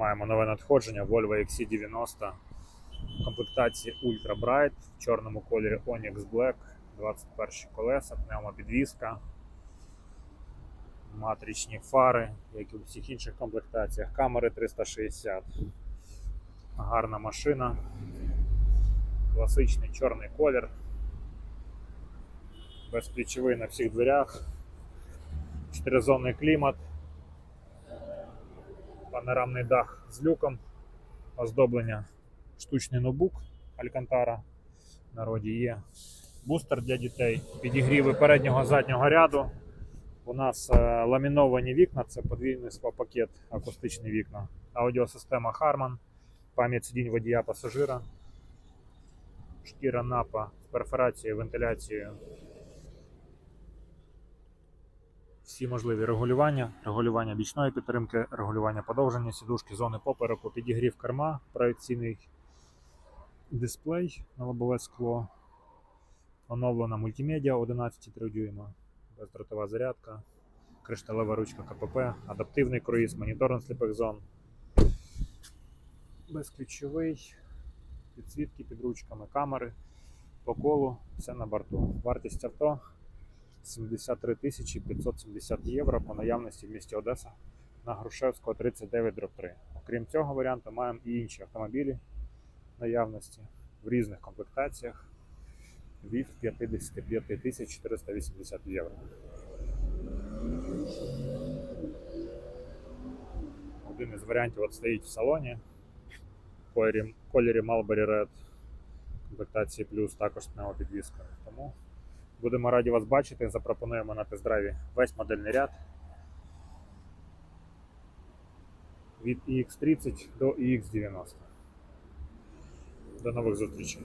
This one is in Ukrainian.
Маємо нове надходження Volvo XC90 в комплектації Ultra Bright в чорному кольорі Onyx Black, 21 колеса, пневмопідвізка, матричні фари, як і у всіх інших комплектаціях, камери 360. Гарна машина, класичний чорний колір, безключовий на всіх дверях, чотиризонний клімат, панорамний дах з люком, оздоблення, штучний ноутбук Алькантара в народі є, бустер для дітей, підігріви переднього заднього ряду. У нас е, ламіновані вікна, це подвійний склопакет, акустичні вікна, аудіосистема Harman, пам'ять сидінь водія пасажира, шкіра напа з перфорацією, вентиляцією. Всі можливі регулювання, регулювання бічної підтримки, регулювання подовження сідушки, зони попереку, підігрів керма, проекційний дисплей на лобове скло, оновлена мультимедіа 11,3 дюйма, бездротова зарядка, кришталева ручка КПП, адаптивний круїз, моніторинг сліпих зон, безключовий, підсвітки під ручками, камери по колу, все на борту. Вартість авто 73 тисячі 570 євро по наявності в місті Одеса на Грушевського 39 3. Окрім цього варіанту, маємо і інші автомобілі наявності в різних комплектаціях від 55 тисяч 480 євро. Один із варіантів от стоїть в салоні в кольорі, Mulberry Red комплектації плюс також з підвіскою. Тому Будемо раді вас бачити. Запропонуємо на тест-драйві весь модельний ряд. Від EX30 до EX90. До нових зустрічей.